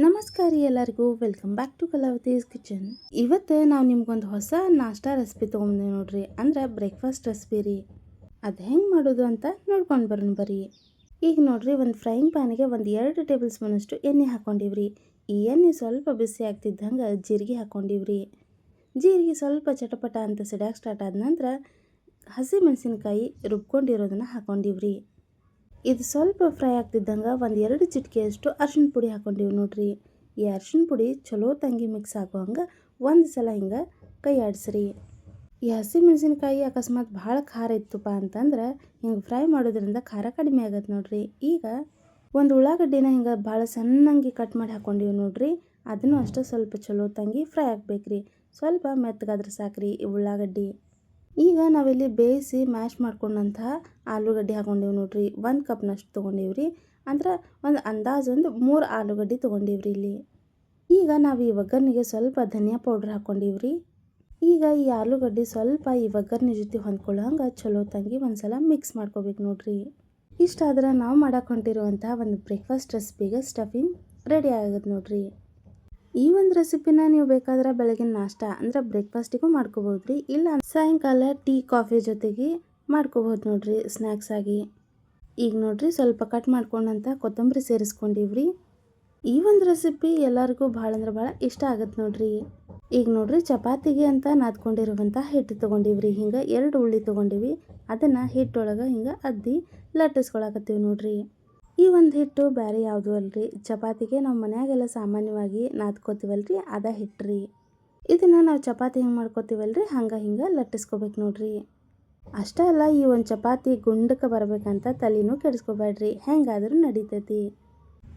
ನಮಸ್ಕಾರ ರೀ ಎಲ್ಲರಿಗೂ. Welcome back to Kalavati's kitchen ಇವತ್ತು ನಾವು ನಿಮ್ಗೊಂದು ಹೊಸ ನಾಷ್ಟಾ ರೆಸಿಪಿ ತೊಗೊಂಬಂದೇವಿ ನೋಡ್ರಿ. ಅಂದ್ರೆ ಬ್ರೇಕ್ಫಾಸ್ಟ್ ರೆಸಿಪಿ ರೀ. ಅದು ಹೆಂಗೆ ಮಾಡೋದು ಅಂತ ನೋಡ್ಕೊಂಡು ಬರೋಣ ಬರ್ರಿ. ಈಗ ನೋಡ್ರಿ, ಒಂದು ಫ್ರೈಯಿಂಗ್ ಪ್ಯಾನಿಗೆ ಒಂದು ಎರಡು ಟೇಬಲ್ ಸ್ಪೂನಷ್ಟು ಎಣ್ಣೆ ಹಾಕ್ಕೊಂಡಿವ್ರಿ ಈ ಎಣ್ಣೆ ಸ್ವಲ್ಪ ಬಿಸಿ ಆಗ್ತಿದ್ದಂಗೆ ಜೀರಿಗೆ ಹಾಕ್ಕೊಂಡಿವ್ರಿ ಜೀರಿಗೆ ಸ್ವಲ್ಪ ಚಟಪಟ ಅಂತ ಸಿಡ್ಯಾಕೆ ಸ್ಟಾರ್ಟ್ ಆದ ನಂತರ ಹಸಿ ಮೆಣಸಿನ್ಕಾಯಿ ರುಬ್ಕೊಂಡಿರೋದನ್ನ ಹಾಕ್ಕೊಂಡಿವ್ರಿ ಇದು ಸ್ವಲ್ಪ ಫ್ರೈ ಆಗ್ತಿದ್ದಂಗೆ ಒಂದು ಎರಡು ಚಿಟಿಕೆಯಷ್ಟು ಅರ್ಶಿಣ ಪುಡಿ ಹಾಕ್ಕೊಂಡಿವಿ ನೋಡ್ರಿ. ಈ ಅರ್ಶಿಣ ಪುಡಿ ಚಲೋ ತಂಗಿ ಮಿಕ್ಸ್ ಆಗೋ ಹಂಗೆ ಒಂದು ಸಲ ಹಿಂಗೆ ಕೈ ಆಡಿಸ್ರಿ. ಈ ಹಸಿ ಮೆಣಸಿನ್ಕಾಯಿ ಅಕಸ್ಮಾತ್ ಭಾಳ ಖಾರ ಇತ್ತಪ್ಪ ಅಂತಂದ್ರೆ ಹಿಂಗೆ ಫ್ರೈ ಮಾಡೋದ್ರಿಂದ ಖಾರ ಕಡಿಮೆ ಆಗತ್ತೆ ನೋಡ್ರಿ. ಈಗ ಒಂದು ಉಳ್ಳಾಗಡ್ಡಿನ ಹಿಂಗೆ ಭಾಳ ಸಣ್ಣಂಗೆ ಕಟ್ ಮಾಡಿ ಹಾಕ್ಕೊಂಡಿವಿ ನೋಡ್ರಿ. ಅದನ್ನು ಅಷ್ಟೇ ಸ್ವಲ್ಪ ಚಲೋ ತಂಗಿ ಫ್ರೈ ಆಗ್ಬೇಕ್ರಿ. ಸ್ವಲ್ಪ ಮೆತ್ತಗಾದ್ರೆ ಸಾಕ್ರಿ ಈ ಉಳ್ಳಾಗಡ್ಡಿ. ಈಗ ನಾವಿಲ್ಲಿ ಬೇಯಿಸಿ ಮ್ಯಾಶ್ ಮಾಡ್ಕೊಂಡಂತಹ ಆಲೂಗಡ್ಡೆ ಹಾಕೊಂಡಿವಿ ನೋಡ್ರಿ. ಒಂದು ಕಪ್ನಷ್ಟು ತೊಗೊಂಡೇವ್ರಿ. ಅಂದ್ರೆ ಒಂದು ಅಂದಾಜು ಒಂದು ಮೂರು ಆಲೂಗಡ್ಡೆ ತೊಗೊಂಡೇವ್ರಿ ಇಲ್ಲಿ. ಈಗ ನಾವು ಈ ಒಗ್ಗರಣೆಗೆ ಸ್ವಲ್ಪ ಧನಿಯಾ ಪೌಡ್ರ್ ಹಾಕ್ಕೊಂಡಿವ್ರಿ. ಈಗ ಈ ಆಲೂಗಡ್ಡೆ ಸ್ವಲ್ಪ ಈ ಒಗ್ಗರಣೆ ಜೊತೆ ಹೊಂದ್ಕೊಳ್ಳೋ ಹಂಗೆ ಚಲೋ ತಂಗಿ ಒಂದ್ಸಲ ಮಿಕ್ಸ್ ಮಾಡ್ಕೋಬೇಕು ನೋಡ್ರಿ. ಇಷ್ಟಾದ್ರೆ ನಾವು ಮಾಡಕ್ಕೆ ಹೊಂಟಿರುವಂತಹ ಒಂದು ಬ್ರೇಕ್ಫಾಸ್ಟ್ ರೆಸಿಪಿಗೆ ಸ್ಟಫಿಂಗ್ ರೆಡಿ ಆಗುತ್ತೆ ನೋಡ್ರಿ. ಈ ಒಂದು ರೆಸಿಪಿನ ನೀವು ಬೇಕಾದ್ರೆ ಬೆಳಗಿನ ನಾಷ್ಟ ಅಂದ್ರೆ ಬ್ರೇಕ್ಫಾಸ್ಟಿಗೂ ಮಾಡ್ಕೋಬೋದು ರೀ ಇಲ್ಲ ಸಾಯಂಕಾಲ ಟೀ, ಕಾಫಿ ಜೊತೆಗೆ ಮಾಡ್ಕೋಬೋದು ನೋಡ್ರಿ ಸ್ನ್ಯಾಕ್ಸ್ ಆಗಿ. ಈಗ ನೋಡ್ರಿ ಸ್ವಲ್ಪ ಕಟ್ ಮಾಡ್ಕೊಂಡಂತ ಕೊತ್ತಂಬರಿ ಸೇರಿಸ್ಕೊಂಡಿವ್ರಿ. ಈ ಒಂದು ರೆಸಿಪಿ ಎಲ್ಲರಿಗೂ ಭಾಳ ಅಂದ್ರೆ ಭಾಳ ಇಷ್ಟ ಆಗತ್ತೆ ನೋಡ್ರಿ. ಈಗ ನೋಡ್ರಿ ಚಪಾತಿಗೆ ಅಂತ ನಾದ್ಕೊಂಡಿರುವಂಥ ಹಿಟ್ಟು ತೊಗೊಂಡಿವ್ರಿ. ಹಿಂಗೆ ಎರಡು ಉಳ್ಳಿ ತಗೊಂಡಿವಿ. ಅದನ್ನು ಹಿಟ್ಟೊಳಗೆ ಹಿಂಗೆ ಅದ್ದಿ ಲಟ್ಟಿಸ್ಕೊಳಕತ್ತೀವಿ ನೋಡ್ರಿ. ಈ ಒಂದು ಹಿಟ್ಟು ಬೇರೆ ಯಾವುದು ಅಲ್ರಿ? ಚಪಾತಿಗೆ ನಾವು ಮನ್ಯಾಗೆಲ್ಲ ಸಾಮಾನ್ಯವಾಗಿ ನಾದ್ಕೋತೀವಲ್ರಿ? ಅದ ಹಿಟ್ರಿ. ಇದನ್ನು ನಾವು ಚಪಾತಿ ಹೆಂಗೆ ಮಾಡ್ಕೋತೀವಲ್ರಿ? ಹಂಗೆ ಹಿಂಗೆ ಲಟ್ಟಿಸ್ಕೋಬೇಕು ನೋಡ್ರಿ. ಅಷ್ಟೇ ಅಲ್ಲ, ಈ ಒಂದು ಚಪಾತಿ ಗುಂಡಕ್ಕೆ ಬರಬೇಕಂತ ತಲೆನೂ ಕೆಡಿಸ್ಕೋಬೇಡ್ರಿ. ಹೆಂಗಾದರೂ ನಡೀತೈತಿ.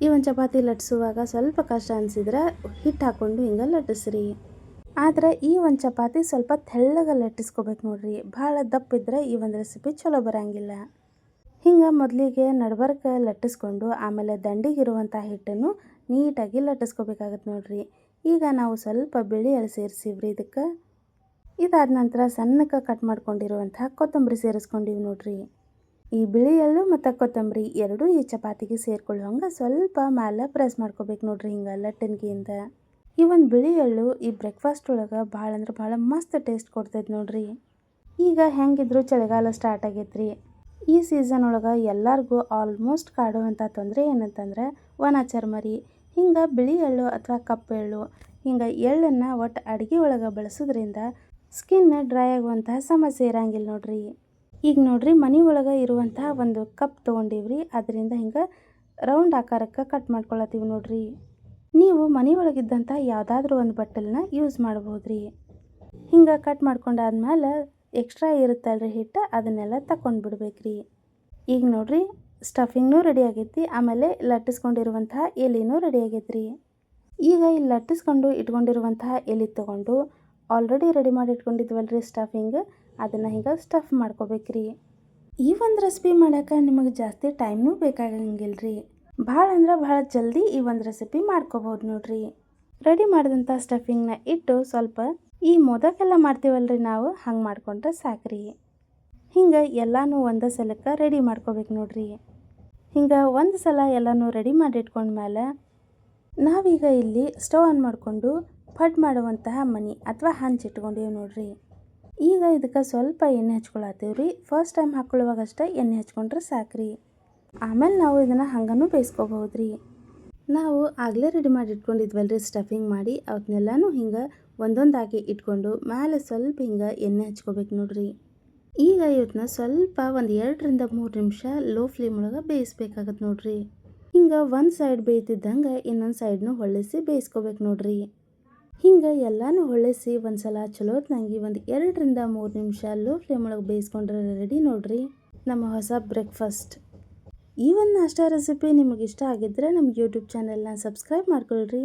ಈ ಒಂದು ಚಪಾತಿ ಲಟ್ಟಿಸುವಾಗ ಸ್ವಲ್ಪ ಕಷ್ಟ ಅನಿಸಿದ್ರೆ ಹಿಟ್ಟು ಹಾಕ್ಕೊಂಡು ಹಿಂಗೆ ಲಟ್ಟಿಸ್ರಿ. ಆದ್ರೆ ಈ ಒಂದು ಚಪಾತಿ ಸ್ವಲ್ಪ ತೆಳ್ಳಗೆ ಲಟ್ಟಿಸ್ಕೋಬೇಕು ನೋಡ್ರಿ. ಭಾಳ ದಪ್ಪಿದ್ರೆ ಈ ಒಂದು ರೆಸಿಪಿ ಚಲೋ ಬರಂಗಿಲ್ಲ. ಹಿಂಗೆ ಮೊದಲಿಗೆ ನಡ್ಬರ್ಕ ಲಟ್ಟಿಸ್ಕೊಂಡು ಆಮೇಲೆ ದಂಡಿಗಿರುವಂಥ ಹಿಟ್ಟನ್ನು ನೀಟಾಗಿ ಲಟ್ಟಿಸ್ಕೋಬೇಕಾಗತ್ತೆ ನೋಡ್ರಿ. ಈಗ ನಾವು ಸ್ವಲ್ಪ ಬಿಳಿ ಎಳೆ ಸೇರಿಸಿವ್ರಿ ಇದಕ್ಕೆ. ಇದಾದ ನಂತರ ಸಣ್ಣಕ್ಕೆ ಕಟ್ ಮಾಡ್ಕೊಂಡಿರುವಂಥ ಕೊತ್ತಂಬರಿ ಸೇರಿಸ್ಕೊಂಡಿವಿ ನೋಡ್ರಿ. ಈ ಬಿಳಿ ಎಳ್ಳು ಮತ್ತು ಕೊತ್ತಂಬರಿ ಎರಡೂ ಈ ಚಪಾತಿಗೆ ಸೇರಿಕೊಳ್ಳುವಂಗೆ ಸ್ವಲ್ಪ ಮೇಲೆ ಪ್ರೆಸ್ ಮಾಡ್ಕೋಬೇಕು ನೋಡ್ರಿ ಹಿಂಗೆ ಲಟ್ಟನ್ಗಿಯಿಂದ ಈ ಒಂದು ಬಿಳಿ ಎಳ್ಳು ಈ ಬ್ರೇಕ್ಫಾಸ್ಟ್ ಒಳಗೆ ಭಾಳ ಅಂದ್ರೆ ಭಾಳ ಮಸ್ತ್ ಟೇಸ್ಟ್ ಕೊಡ್ತೈತೆ ನೋಡ್ರಿ. ಈಗ ಹೆಂಗಿದ್ರು ಚಳಿಗಾಲ ಸ್ಟಾರ್ಟ್ ಆಗೈತ್ರಿ. ಈ ಸೀಸನ್ ಒಳಗೆ ಎಲ್ಲರಿಗೂ ಆಲ್ಮೋಸ್ಟ್ ಕಾಡುವಂಥ ತೊಂದರೆ ಏನಂತಂದ್ರೆ ಒಣ ಚರ್ಮರಿ, ಹಿಂಗೆ ಬಿಳಿ ಎಳ್ಳು ಅಥವಾ ಕಪ್ಪು ಎಳ್ಳು, ಹಿಂಗೆ ಎಳ್ಳನ್ನು ಒಟ್ಟು ಅಡುಗೆ ಒಳಗೆ ಬಳಸೋದ್ರಿಂದ ಸ್ಕಿನ್ ಡ್ರೈ ಆಗುವಂತಹ ಸಮಸ್ಯೆ ಇರಂಗಿಲ್ಲ ನೋಡ್ರಿ. ಈಗ ನೋಡ್ರಿ ಮನೆ ಒಳಗೆ ಇರುವಂತಹ ಒಂದು ಕಪ್ ತೊಗೊಂಡಿವ್ರಿ, ಅದರಿಂದ ಹಿಂಗೆ ರೌಂಡ್ ಆಕಾರಕ್ಕೆ ಕಟ್ ಮಾಡ್ಕೊಳತ್ತೀವಿ ನೋಡ್ರಿ. ನೀವು ಮನೆ ಒಳಗಿದ್ದಂಥ ಯಾವುದಾದ್ರೂ ಒಂದು ಬಟ್ಟಲನ್ನ ಯೂಸ್ ಮಾಡ್ಬೋದ್ರಿ. ಹಿಂಗೆ ಕಟ್ ಮಾಡ್ಕೊಂಡಾದ್ಮೇಲೆ ಎಕ್ಸ್ಟ್ರಾ ಇರುತ್ತಲ್ರಿ ಹಿಟ್ಟು, ಅದನ್ನೆಲ್ಲ ತಕೊಂಡು ಬಿಡ್ಬೇಕ್ರಿ ಈಗ ನೋಡ್ರಿ ಸ್ಟಫಿಂಗ್ನೂ ರೆಡಿ ಆಗೈತಿ, ಆಮೇಲೆ ಲಟ್ಟಿಸ್ಕೊಂಡಿರುವಂತಹ ಎಲೆನೂ ರೆಡಿ ಆಗೈತ್ರಿ. ಈಗ ಇಲ್ಲಿ ಲಟ್ಟಿಸ್ಕೊಂಡು ಇಟ್ಕೊಂಡಿರುವಂತಹ ಎಲೆ ತೊಗೊಂಡು ಆಲ್ರೆಡಿ ರೆಡಿ ಮಾಡಿ ಇಟ್ಕೊಂಡಿದ್ವಲ್ರಿ ಸ್ಟಫಿಂಗ್ ಅದನ್ನು ಹಿಂಗೆ ಸ್ಟಫ್ ಮಾಡ್ಕೋಬೇಕ್ರಿ. ಈ ಒಂದು ರೆಸಿಪಿ ಮಾಡೋಕೆ ನಿಮಗೆ ಜಾಸ್ತಿ ಟೈಮ್ನೂ ಬೇಕಾಗಂಗಿಲ್ಲ ರೀ ಭಾಳ ಅಂದ್ರೆ ಭಾಳ ಜಲ್ದಿ ಈ ಒಂದು ರೆಸಿಪಿ ಮಾಡ್ಕೋಬೋದು ನೋಡ್ರಿ. ರೆಡಿ ಮಾಡಿದಂಥ ಸ್ಟಫಿಂಗ್ನ ಇಟ್ಟು ಸ್ವಲ್ಪ ಈ ಮೊದಕೆಲ್ಲ ಮಾಡ್ತೀವಲ್ರಿ ನಾವು? ಹಂಗೆ ಮಾಡ್ಕೊಂಡ್ರೆ ಸಾಕ್ರಿ. ಹಿಂಗೆ ಎಲ್ಲನೂ ಒಂದೇ ಸಲಕ್ಕೆ ರೆಡಿ ಮಾಡ್ಕೋಬೇಕು ನೋಡ್ರಿ. ಹಿಂಗೆ ಒಂದು ಸಲ ಎಲ್ಲನೂ ರೆಡಿ ಮಾಡಿ ಇಟ್ಕೊಂಡ್ಮೇಲೆ ನಾವೀಗ ಇಲ್ಲಿ ಸ್ಟವ್ ಆನ್ ಮಾಡಿಕೊಂಡು ಫಡ್ ಮಾಡುವಂತಹ ಮನಿ ಅಥವಾ ಹಂಚ್ ಇಟ್ಕೊಂಡೀವಿ ನೋಡ್ರಿ. ಈಗ ಇದಕ್ಕೆ ಸ್ವಲ್ಪ ಎಣ್ಣೆ ಹಚ್ಕೊಳತ್ತೀವಿ ರೀ ಫಸ್ಟ್ ಟೈಮ್ ಹಾಕ್ಕೊಳ್ಳುವಾಗಷ್ಟೇ ಎಣ್ಣೆ ಹಚ್ಕೊಂಡ್ರೆ ಸಾಕ್ರಿ. ಆಮೇಲೆ ನಾವು ಇದನ್ನು ಹಂಗನೂ ಬೇಯಿಸ್ಕೋಬಹುದು ರೀ ನಾವು ಆಗಲೇ ರೆಡಿ ಮಾಡಿ ರೀ ಸ್ಟಫಿಂಗ್ ಮಾಡಿ. ಅವನ್ನೆಲ್ಲನೂ ಹಿಂಗೆ ಒಂದೊಂದಾಗಿ ಇಟ್ಕೊಂಡು ಮೇಲೆ ಸ್ವಲ್ಪ ಹಿಂಗೆ ಎಣ್ಣೆ ಹಚ್ಕೋಬೇಕು ನೋಡ್ರಿ. ಈಗ ಇವತ್ತನ್ನ ಸ್ವಲ್ಪ ಒಂದು ಎರಡರಿಂದ ಮೂರು ನಿಮಿಷ ಲೋ ಫ್ಲೇಮ್ ಒಳಗೆ ಬೇಯಿಸ್ಬೇಕಾಗತ್ತೆ ನೋಡ್ರಿ. ಹಿಂಗೆ ಒಂದು ಸೈಡ್ ಬೇಯ್ತಿದ್ದಂಗೆ ಇನ್ನೊಂದು ಸೈಡ್ನು ಹೊಳ್ಳಿಸಿ ಬೇಯಿಸ್ಕೋಬೇಕು ನೋಡ್ರಿ. ಹಿಂಗೆ ಎಲ್ಲನೂ ಹೊಳ್ಳಿಸಿ ಒಂದು ಸಲ ಚಲೋತ್ನಂಗೆ ಒಂದು ಎರಡರಿಂದ ಮೂರು ನಿಮಿಷ ಲೋ ಫ್ಲೇಮ್ ಒಳಗೆ ಬೇಯಿಸ್ಕೊಂಡ್ರೆ ರೆಡಿ ನೋಡ್ರಿ. ನಮ್ಮ ಹೊಸ ಬ್ರೇಕ್ಫಾಸ್ಟ್ ಈ ಒಂದು ನಾಷ್ಟ ರೆಸಿಪಿ ನಿಮಗಿಷ್ಟ ಆಗಿದ್ದರೆ ನಮ್ಮ ಯೂಟ್ಯೂಬ್ ಚಾನೆಲ್ನ ಸಬ್ಸ್ಕ್ರೈಬ್ ಮಾಡ್ಕೊಳ್ರಿ.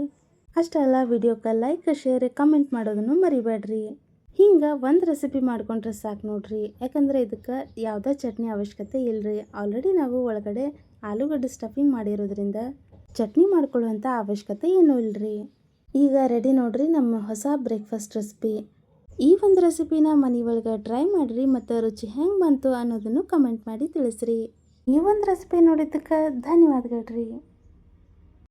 ಅಷ್ಟೇ ಅಲ್ಲ ವಿಡಿಯೋಕ್ಕೆ ಲೈಕ್ ಶೇರ್ ಕಮೆಂಟ್ ಮಾಡೋದನ್ನು ಮರಿಬೇಡ್ರಿ. ಹಿಂಗೆ ಒಂದು ರೆಸಿಪಿ ಮಾಡ್ಕೊಂಡ್ರೆ ಸಾಕು ನೋಡ್ರಿ. ಯಾಕಂದರೆ ಇದಕ್ಕೆ ಯಾವುದೇ ಚಟ್ನಿ ಅವಶ್ಯಕತೆ ಇಲ್ಲರಿ ಆಲ್ರೆಡಿ ನಾವು ಒಳಗಡೆ ಆಲೂಗಡ್ಡೆ ಸ್ಟಫಿಂಗ್ ಮಾಡಿರೋದ್ರಿಂದ ಚಟ್ನಿ ಮಾಡ್ಕೊಳ್ಳುವಂಥ ಅವಶ್ಯಕತೆ ಏನೂ ಇಲ್ಲರಿ ಈಗ ರೆಡಿ ನೋಡ್ರಿ ನಮ್ಮ ಹೊಸ ಬ್ರೇಕ್ಫಾಸ್ಟ್ ರೆಸಿಪಿ ಈ ಒಂದು ರೆಸಿಪಿನ ಮನೆ ಒಳಗೆ ಟ್ರೈ ಮಾಡಿರಿ ಮತ್ತು ರುಚಿ ಹೆಂಗೆ ಬಂತು ಅನ್ನೋದನ್ನು ಕಮೆಂಟ್ ಮಾಡಿ ತಿಳಿಸ್ರಿ. ಈ ಒಂದು ರೆಸಿಪಿ ನೋಡಿದ್ದಕ್ಕೆ ಧನ್ಯವಾದಗಳು ರೀ.